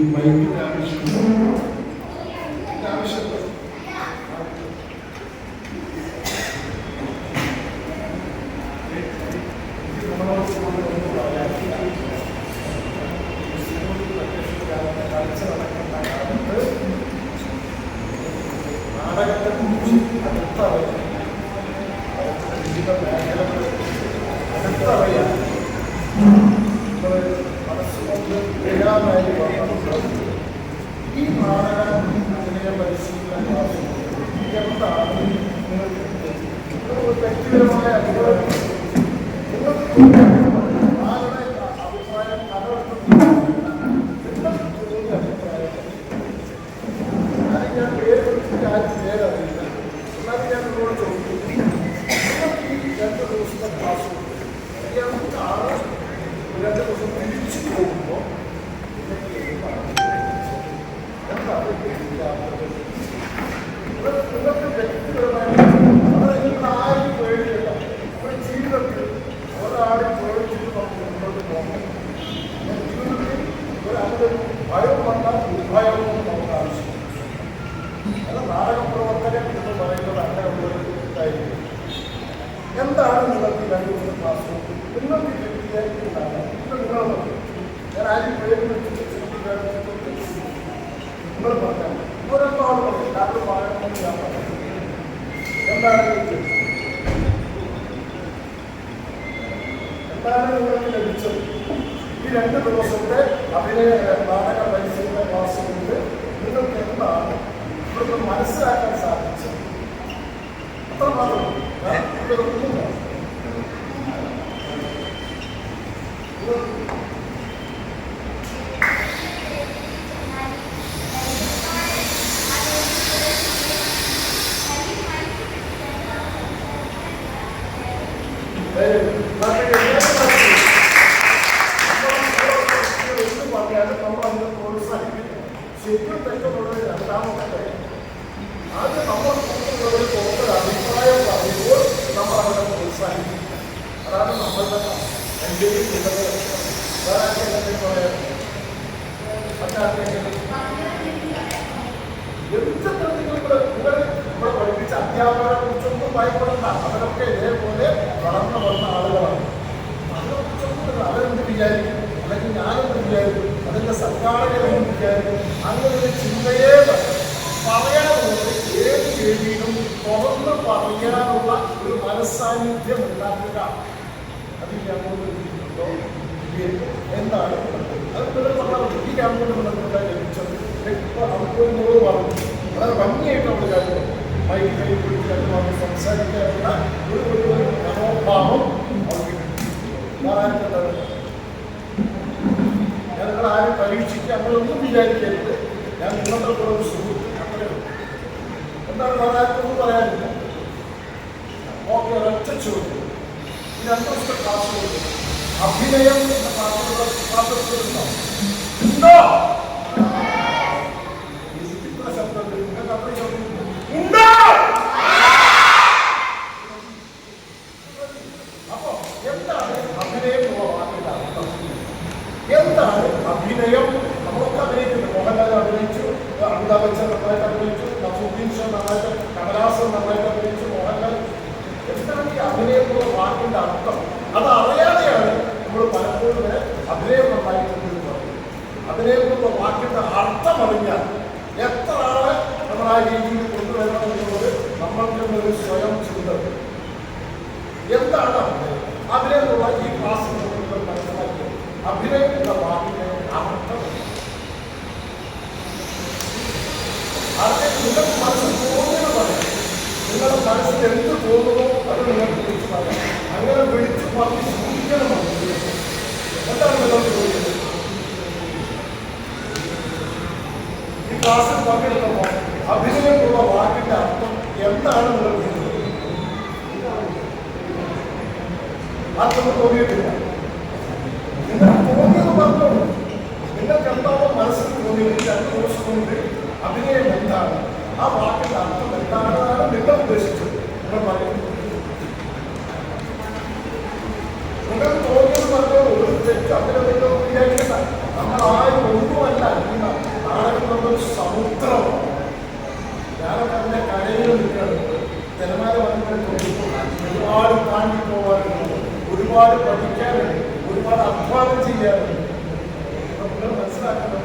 যে মাইন্ডটা আমি শুনি এটা আমি সাথে Thank you. എഴുതാനായി വന്നത് ഈ നാടക അഭിനയ പരിശീലന ക്ലാസ് എന്താണ് നിങ്ങൾക്ക് ഒരു വ്യക്തിപരമായ അനുഭവം നിങ്ങൾക്ക് തോന്നിയ ആരുടെ അഭിപ്രായം പലർക്കും നിങ്ങൾക്ക് തോന്നിയ അഭിപ്രായം അത് ഞാൻ പേര് വിളിച്ചിട്ട് ആരും പേരറിയില്ല എന്നാലും ഞാൻ നിങ്ങളോട് ചോദിക്കും നിങ്ങൾക്ക് ഈ രണ്ട് ദിവസത്തെ ക്ലാസ് കൊണ്ട് നിങ്ങൾക്ക് ആറ് രണ്ട് ദിവസം തിരിച്ചു പോകുമ്പോൾ നിങ്ങൾക്ക് എന്താണ് എന്താണ് ചെയ്യാത്തത്? നിങ്ങൾ- നിങ്ങൾക്ക് വ്യക്തിപരമായി അവിടെ നിങ്ങൾ ആരും പേടിയില്ല നമ്മുടെ ജീവിതത്തിൽ ഒരാളെ പേടിച്ചിട്ട് നമുക്ക് മുന്നോട്ട് പോകണം നമ്മുടെ ജീവിതത്തിൽ ഒരാളുടെ ഭയം വന്നാൽ ഉദ്ഭയവും നമുക്ക് ആവശ്യമില്ല അത് നാടക പ്രവർത്തകൻ എന്ന് പറയുന്നത് അങ്ങനെ ഒരു ഇതായിരിക്കും എന്താണ് നിങ്ങൾക്ക് രണ്ട് ദിവസം ക്ലാസ് നിങ്ങൾക്ക് കിട്ടിയ എന്താണ് ഇത് നിങ്ങൾ പറഞ്ഞു ഞാൻ ചിന്തിക്കാറുണ്ട് നിങ്ങൾ പറഞ്ഞാൽ ഒരെണ്ണമാണ് പറഞ്ഞു കാരണം പറയണമെന്ന് ഞാൻ പറഞ്ഞു എന്താണ് എന്താണ് നിങ്ങൾക്ക് ലഭിച്ചത്? ഈ രണ്ട് ദിവസത്തെ അഭിനയ നാടക പരിശീലന ക്ലാസ് കൊണ്ട് നിങ്ങൾക്ക് എന്താണ് ഇവിടുന്ന് മനസ്സിലാക്കാൻ സാധിച്ചത്? അത്ര എന്റെയും നിങ്ങളുടെ വേറെ എന്തൊക്കെ നമ്മളെ പഠിപ്പിച്ച അധ്യാപകരെ കുറിച്ചൊന്നും ഭയപ്പെടണ്ട അവരൊക്കെ ഇതേപോലെ വളർന്നു വന്ന ആളുകളാണ് അതിനെ കുറിച്ചൊന്നും അവരെന്ത് വിചാരിക്കും അല്ലെങ്കിൽ ഞാനെന്ത് വിചാരിക്കും അതിന്റെ സംഘാടകരെന്ത് വിചാരിക്കും അങ്ങനെ ഒരു ചിന്തയെ പറയാനുള്ളത് ഏത് വേദിയിലും തുറന്ന് പറയാനുള്ള ഒരു മനസ്സാന്നിധ്യം ഉണ്ടാക്കുക കിട്ടിയിട്ടുണ്ടോ ഇല്ലേ? എന്താണ് അത് പറഞ്ഞാൽ മതി. ഈ ക്യാമ്പോട് നിങ്ങൾക്ക് ലഭിച്ചത് അവർക്ക് നൂറ് പറഞ്ഞു വളരെ ഭംഗിയായിട്ട് നമ്മൾ കാര്യം മൈക്ക് കൈ പിടിച്ച് രണ്ട് വാക്ക് സംസാരിക്കാനുള്ള ഒരു ഒരു ഒരു മനോഭാവം അവർക്ക് കിട്ടി ഞാൻ നിങ്ങൾ ആരും പരീക്ഷിക്കുക ഞാൻ നിങ്ങളുടെ കൂടെ ഒരു സുഹൃത്ത് ഉള്ളൂ എന്താണ് പറയാനൊന്നും പറയാനില്ല ഓക്കെ ഒരൊറ്റ ചോദ്യം ഈ രണ്ട് ദിവസത്തെ ക്ലാസ് കൊണ്ട് അഭിനയം എന്ന പാത്രത്തിലുണ്ടോ ഉണ്ടോ എന്താണ് അഭിനയം നമ്മളൊക്കെ അഭിനയിക്കുന്നത് മോഹൻലാൽ അഭിനയിച്ചു അമിതാഭ് ബച്ചൻ നന്നായിട്ട് അഭിനയിച്ചു നസുദ്ദീൻ ഷാ നന്നായിട്ട് കമലഹാസൻ നന്നായിട്ട് അഭിനയിച്ചു മോഹൻലാൽ എന്താണ് ഈ അഭിനയം വാക്കിന്റെ അർത്ഥം. അത് അറിയാതെയാണ് നമ്മൾ പലപ്പോഴും അഭിനയം നന്നായിട്ടുണ്ട് എന്ന് പറയുന്നത് അഭിനയം എന്നുള്ള വാക്കിന്റെ അർത്ഥം അറിഞ്ഞാൽ എത്ര ആളെ നമ്മൾ ആ രീതിയിൽ കൊണ്ടുവരണം എന്നുള്ളത് നമ്മൾക്ക് ഒരു സ്വയം ചിന്ത എന്താണ് ആർക്കും തോന്നിയിട്ടില്ല. നിങ്ങൾക്ക് തോന്നിയത് പറഞ്ഞോളൂ നിങ്ങൾക്ക് എന്താണോ മനസ്സിൽ തോന്നിയത് രണ്ട് ദിവസം കൊണ്ട് അഭിനയം എന്താണ്? ആ വാക്കിന്റെ അർത്ഥം എന്താണെന്നാണ് നിങ്ങൾ ഉദ്ദേശിച്ചത്. നിങ്ങൾ പറയുന്നത് നിങ്ങൾക്ക് തോന്നിയത് പറഞ്ഞോളൂ ഒരു തെറ്റ് അങ്ങനെ നിങ്ങൾ വിചാരിക്കണ്ട നമ്മൾ ആരും ഒന്നുമല്ല നാടകം നമ്മൾ സമുദ്രമാണ് ഞാനൊക്കെ അതിന്റെ കരയിൽ നിൽക്കുന്നത് തിരമാല വന്നിട്ട് ഒരുപാട് താണ്ടി ഒരുപാട് പഠിക്കാനുണ്ട് ഒരുപാട് അധ്വാനം ചെയ്യാനുണ്ട് നമ്മൾ മനസ്സിലാക്കണം.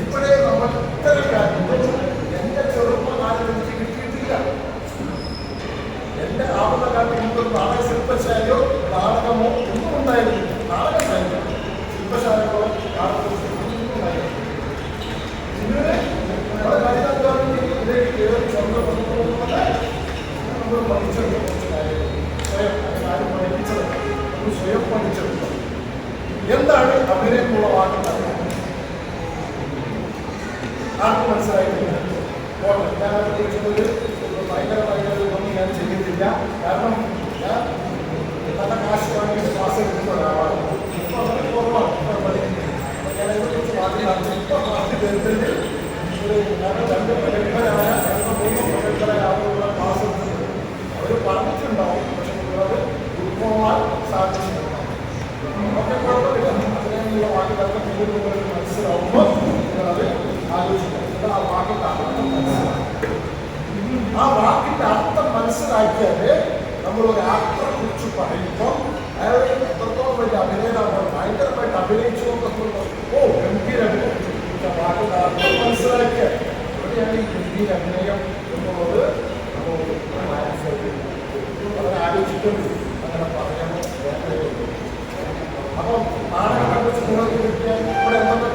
ഇപ്പോഴേ നമ്മൾ ഇത്തരം കാര്യങ്ങൾ എന്റെ ചെറുപ്പകാലം എനിക്ക് കിട്ടിയിട്ടില്ല. എന്റെ ആപത്തകാലത്ത് നമുക്ക് നാടക ശില്പശാലയോ നാടകമോ ഒന്നും ഉണ്ടായിരുന്നു നാടകമല്ല ശില്പശാലകളോ നാടകമോ ഇതിലേക്ക് കയറി സ്വന്തം നമ്മൾ പഠിച്ചെടുക്കും സ്വയം സ്വയം പഠിച്ചെടുത്തത് എന്താണ് അഭിനയമുള്ള വാക്കിൽ ആർക്കും മനസ്സിലായിട്ടില്ല? ഞാൻ വിളിക്കുന്നത് ഭയങ്കര ഭയങ്കര ഒന്നും ഞാൻ ചെയ്യുന്നില്ല കാരണം ഞാൻ നല്ല കാശ് വാങ്ങി ക്ലാസ് എടുക്കുന്ന ഒരാളാണ്. ഇപ്പോൾ അങ്ങനെ കുറവാണ്. ഞാൻ അതിനെക്കുറിച്ച് മാത്രം ഇപ്പോൾ ഒരു ഞങ്ങൾ രണ്ട് വാക്കുകളൊക്കെ പിന്നീട് നിങ്ങൾക്ക് മനസ്സിലാവുമ്പോൾ നിങ്ങളത് ആലോചിക്കണം എന്നിട്ട് ആ വാക്കിന്റെ അർത്ഥം മനസ്സിലാക്കണം ആ വാക്കിന്റെ അർത്ഥം മനസ്സിലാക്കിയാൽ നമ്മൾ ഒരു ആക്ടറെ കുറിച്ച് പറയുമ്പോൾ അയാൾ എത്രത്തോളം വലിയ അഭിനേതാവാണ് ഭയങ്കരമായിട്ട് അഭിനയിച്ചു എന്നൊക്കെ ഓ ഗംഭീര അഭിനയം പക്ഷെ വാക്കിന്റെ അർത്ഥം മനസ്സിലാക്കിയാൽ എവിടെയാണ് ഈ ഗംഭീര അഭിനയം എന്നുള്ളത് നമ്മൾ അവരെ ആലോചിക്കുന്നു അങ്ങനെ പറയാമോ വേണ്ടതേ അപ്പം നാടകത്തെ കുറിച്ച് നിങ്ങൾക്ക് കിട്ടിയ ഇവിടെ എന്തൊക്കെ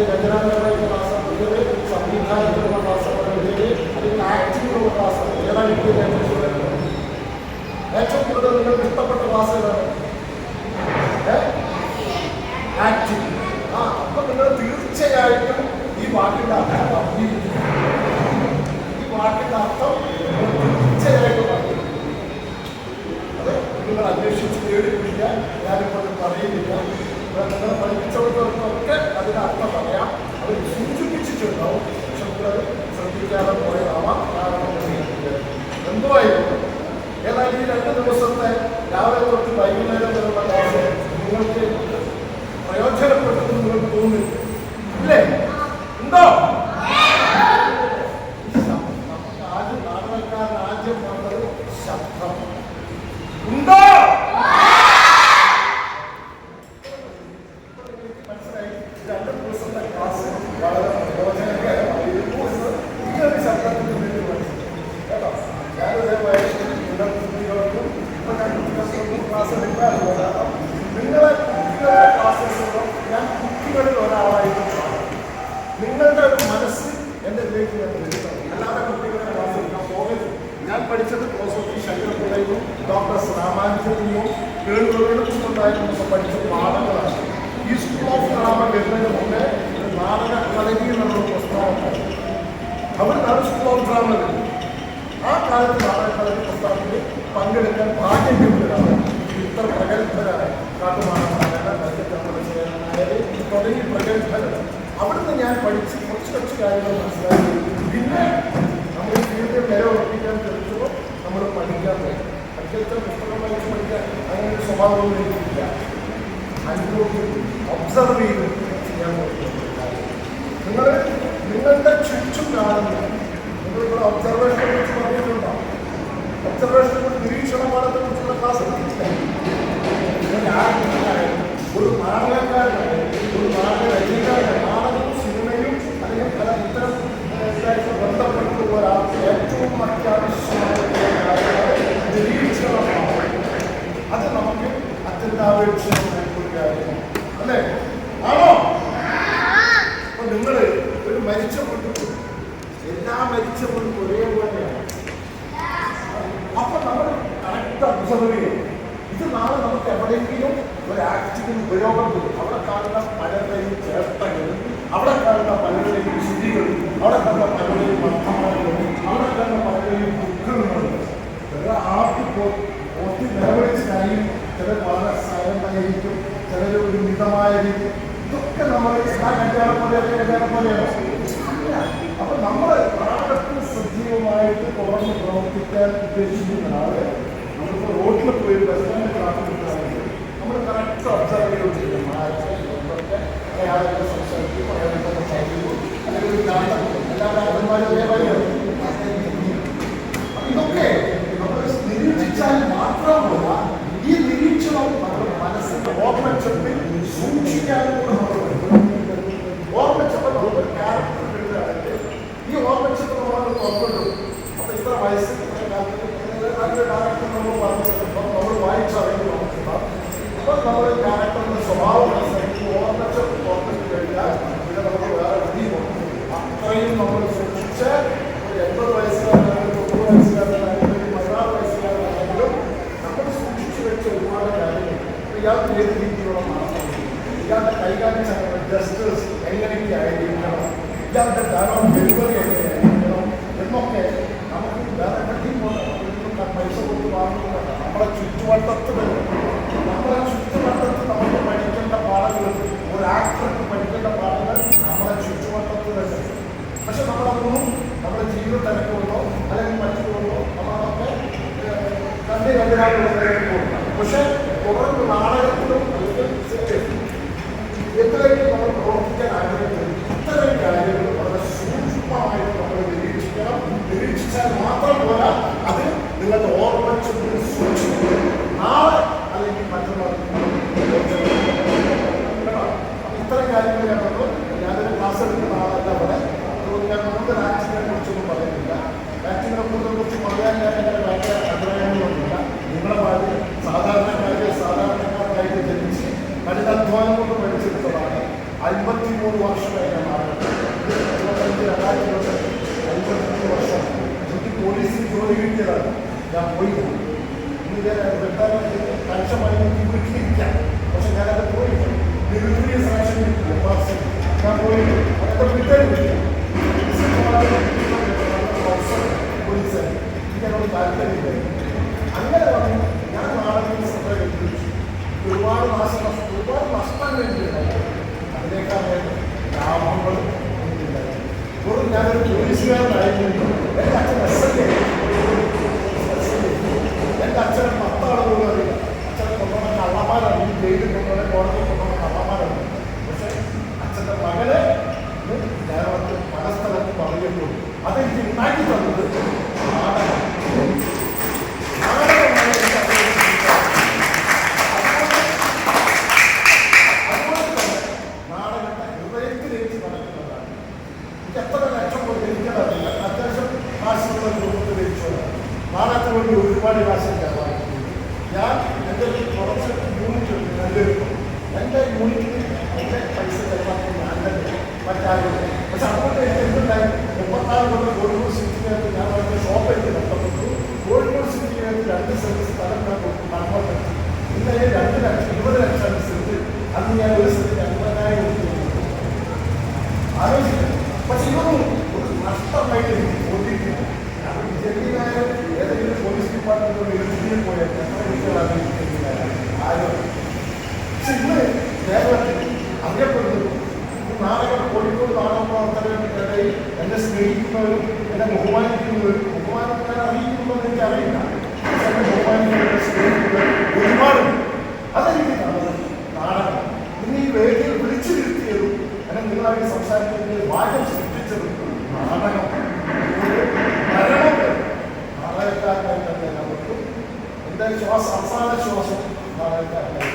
കിട്ടിയത് രചനാപരമായിട്ടുള്ള ക്ലാസ്സാണ് കിട്ടിയത് സംവിധാനത്തിലുള്ള ക്ലാസ്സാണ് കിട്ടിയത് അല്ലെങ്കിൽ ആക്ടിങ്ങിലുള്ള ഏതാ കിട്ടിയത് ഏറ്റവും കൂടുതൽ ഇഷ്ടപ്പെട്ട ക്ലാസ് ഏതാണ് ആ അപ്പൊ നിങ്ങൾ തീർച്ചയായിട്ടും ഈ വാക്കിന്റെ അർത്ഥം അറിഞ്ഞിരിക്കും ഈ വാക്കിന്റെ അർത്ഥം തീർച്ചയായിട്ടും അത്? നിങ്ങൾ അന്വേഷിച്ച് നേടിപ്പിടില്ല ഞാനിപ്പോൾ അത് പറയുന്നില്ല. നിങ്ങൾ പഠിപ്പിച്ചവർക്കൊക്കെ അതിന് അർത്ഥം പറയാം. അവർ സൂചിപ്പിച്ചിട്ടുണ്ടാവും. പക്ഷെ നിങ്ങളത് ശ്രദ്ധിക്കാതെ പോയതാവാം. കാരണം എന്തുമായിരുന്നു ഏതായാലും ഈ രണ്ട് ദിവസത്തെ രാവിലെ തൊട്ട് വൈകുന്നേരം വരെയുള്ള ക്ലാസ് നിങ്ങൾക്ക് പ്രയോജനപ്പെട്ടെന്ന് നിങ്ങൾക്ക് തോന്നുന്നു ഇല്ലേ ഉണ്ടോ ശബ്ദം. നമുക്ക് ആദ്യം നാടകക്കാരൻ ആദ്യം പറഞ്ഞത് ശബ്ദം ഉണ്ടോ മനസ്സിലായി രണ്ട് ദിവസത്തെ ക്ലാസ് വളരെ പ്രയോജനകരമായിരുന്നു എന്ന് ഈ ഒരു ശബ്ദത്തിന് വേണ്ടി മനസ്സിലായി കേട്ടോ ഞാനിതേ വയസ്സിൽ നിങ്ങളുടെ കുട്ടികൾക്കും ഇപ്പൊ ഞാൻ കുട്ടികൾക്കൊന്നും ക്ലാസ് എടുക്കാറില്ല കാരണം നിങ്ങളെ കുട്ടികളുടെ ക്ലാസ്സസുകളും ഞാൻ കുട്ടികളിൽ നിങ്ങളുടെ ഒരു മനസ്സ് എന്റെ ഇതിലേക്ക് ഞാൻ വരുന്നത് അല്ലാതെ ഞാൻ പഠിച്ചത് പ്രൊഫസർ ശങ്കരപിള്ളയും ഡോക്ടർ രാമാനുജനെയും കേളുകളുണ്ടായിരുന്നു പഠിച്ച പാഠങ്ങളാണ് ഈ സ്കൂൾ ഓഫ് ഡ്രാമ വരുന്നതിന് ഒരു നാടക പ്രസ്താവന അവിടുന്നാണ് സ്കൂൾ ഓഫ് ആ കാലത്ത് നാടക കളരി പ്രസ്താവനയിൽ പങ്കെടുക്കാൻ ഭാഗ്യം കിട്ടുന്നതാണ് ഇത്ര പ്രഗത്ഭരാണ് കാട്ടുമാനായ തുടങ്ങി പ്രഗത്ഭരാണ് അവിടുന്ന് ഞാൻ പഠിച്ച് കുറച്ച് കുറച്ച് കാര്യങ്ങൾ മനസ്സിലാക്കി. പിന്നെ നമ്മൾ ഈ ഫീൽഡിൽ നില ഉറപ്പിക്കാൻ തെളിച്ചപ്പോൾ നമ്മൾ പഠിക്കാൻ തുടങ്ങി പഠിക്കാത്ത പുസ്തകം വായിച്ച് പഠിക്കാൻ? അങ്ങനെ ഒരു സ്വഭാവം എനിക്കില്ല. അനുഭവത്തിൽ ഒബ്സർവ് ചെയ്ത് ചെയ്യാൻ നിങ്ങൾ നിങ്ങളുടെ ചുറ്റും കാണുന്ന നിങ്ങളിവിടെ ഒബ്സർവേഷനെ കുറിച്ച് പറഞ്ഞിട്ടുണ്ടോ? ഒബ്സർവേഷനെ ഇത് നാളെ നമുക്ക് എവിടെയെങ്കിലും ഒരു ആക്ടിന് ഉപയോഗം അവിടെ കാണുന്ന പലരുടെയും ചേർത്തകളും അവിടെ കാണുന്ന പലരുടെയും ശുചികളും അവിടെ കാണുന്ന പലരുടെയും വർത്തമാനങ്ങളും അവിടെ കാണുന്ന പലരുടെയും ദുഃഖങ്ങളും ചില ആർത്തി പോറ്റി നിലവിളിച്ചായും ചിലർ വളരെ സയമായിരിക്കും ചിലർ ഒരു മിതമായ രീതി ഇതൊക്കെ നമ്മൾ കല്യാണം പോലെ കല്യാണം പോലെയാണ് അപ്പൊ നമ്മൾ നാടകത്തിൽ സജീവമായിട്ട് തുറന്ന് പ്രവർത്തിക്കാൻ ഉദ്ദേശിക്കുന്ന ആൾ വിചാരിച്ചാണ് ജസ്റ്റേഴ്സ് എങ്ങനെയൊക്കെ ആയിരിക്കണം ഇല്ലാത്ത ധാരാളം ഡെലിവറി എങ്ങനെയായിരിക്കണം എന്നൊക്കെ നമുക്ക് വേറെ കട്ടി പോകണം പൈസ കൊടുത്ത് വാങ്ങുന്നതല്ല നമ്മളെ ചുറ്റുവട്ടത്ത് നമ്മളെ ചുറ്റുവട്ടത്ത് നമ്മൾ പഠിക്കേണ്ട പാഠങ്ങൾ ഒരു ആക്ടർക്ക് പഠിക്കേണ്ട പാഠങ്ങൾ നമ്മളെ ചുറ്റുവട്ടത്ത് തന്നെ പക്ഷെ നമ്മളതൊന്നും നമ്മുടെ ജീവിതം തിരക്കുകൊണ്ടോ അല്ലെങ്കിൽ മറ്റുകൊണ്ടോ നമ്മളതൊക്കെ കണ്ടി കണ്ടിനായിട്ടുള്ള തിരക്കുകൊണ്ടോ പക്ഷെ തുടർന്ന് നാടകത്തിലും പോലീസിൽ ജോലി കിട്ടിയതാണ് ഞാൻ റിട്ടയർമെന്റ് കക്ഷമായി എനിക്ക് വീട്ടിലിരിക്കാം പക്ഷെ ഞാനത് പോയില്ല മിലിറ്ററി സാക്ഷൻ ഞാൻ പോയില്ല അതൊക്കെ വിട്ടേക്കില്ല പോലീസ് എനിക്കതിനോട് താല്പര്യമില്ല അങ്ങനെ വന്നു ഞാൻ നാടകത്തിൽ ശ്രദ്ധ കെട്ടിച്ചു ഒരുപാട് നാശം ഒരുപാട് നഷ്ടങ്ങൾ എനിക്കുണ്ടായി അതിനേക്കാൾ ലാഭങ്ങൾ എനിക്കുണ്ടായി വെറും ഞാനൊരു പോലീസുകാരനായിരുന്നു എന്റെ അച്ഛൻ എസ് എൽ എന്റെ അച്ഛനെ പത്താൾ പോലും അറിയില്ല അച്ഛനെ കൊണ്ടുപോകുന്ന കള്ളന്മാരാണ് ഈ ജയിലിൽ കൊണ്ടുപോകുന്ന കോടതിയിൽ കൊണ്ടുപോകുന്ന കള്ളന്മാരാണ് പക്ഷേ അച്ഛന്റെ മകനെ കേരളത്തിൽ പല സ്ഥലത്തും അറിയപ്പെടും അതെനിക്ക് ഉണ്ടാക്കി തന്നത് നാടകം നാടകമാണ് എനിക്ക് അതുപോലെ തന്നെ നാടകത്തെ ഹൃദയത്തിലേക്ക് നടക്കുന്നതാണ് എനിക്ക് എത്ര ലക്ഷം കൊണ്ട് എനിക്കതറിയില്ല അത്യാവശ്യം കാശുള്ള രൂപത്തിൽ ലഭിച്ചതാണ് നാടകത്തിന് വേണ്ടി ഒരുപാട് കാശ് ചെലവാക്കി ഞാൻ എന്റെ ഒരു കുറച്ച് യൂണിറ്റ് ഉണ്ട് നല്ലൊരു എന്റെ യൂണിറ്റിന് എന്റെ പൈസ ചെലവാക്കി ഞാൻ തന്നെ മറ്റാരും പക്ഷെ അതുകൊണ്ട് എനിക്ക് എന്തുണ്ടായി മുപ്പത്താറ് കൊണ്ട് സിറ്റിക്കകത്ത് ഞാൻ അവരുടെ ഷോപ്പ് എനിക്ക് കോഴിക്കോട് സിറ്റിക്കകത്ത് രണ്ട് സെന്റ് സ്ഥലം ഞാൻ നടന്നു ഇന്നലെ രണ്ട് ലക്ഷം ഇരുപത് ലക്ഷം സെന്റ് അന്ന് ഞാൻ ഒരു സെന്റ് അൻപതിനായിരം ആലോചിക്കുന്നു പക്ഷെ ഇതൊന്നും ഒരു നഷ്ടമായിട്ട് എനിക്ക് തോന്നിയിട്ടില്ല. കാരണം ജമീനായ ഏതെങ്കിലും പോലീസ് ഡിപ്പാർട്ട്മെന്റ് എഴുതിയിൽ പോയാൽ ഞങ്ങളുടെ കുട്ടികളാണ് ആരും. പക്ഷെ ഇന്ന് കേരളത്തിൽ അറിയപ്പെടുന്നത് നാടകം കോഴിക്കോട് നാടക പ്രവർത്തകർക്കിടയിൽ എന്നെ സ്നേഹിക്കുന്നവരും എന്നെ ബഹുമാനിക്കുന്നവരും ബഹുമാനിക്കാൻ അറിയിക്കുന്നവരും എനിക്ക് അറിയില്ല. എന്നെ അതെനിക്ക് നാടകം. ഇന്ന് ഈ വേദിയിൽ വിളിച്ചു നിർത്തിയതും എന്നെ നിങ്ങളായി സംസാരിക്കുന്നതിൽ മാറ്റം സൃഷ്ടിച്ചതും നാടകം. നാടകക്കാരനായി തന്നെ നമുക്ക് എന്റെ ശ്വാസം അവസാന ശ്വാസം നാടകക്കാരനായി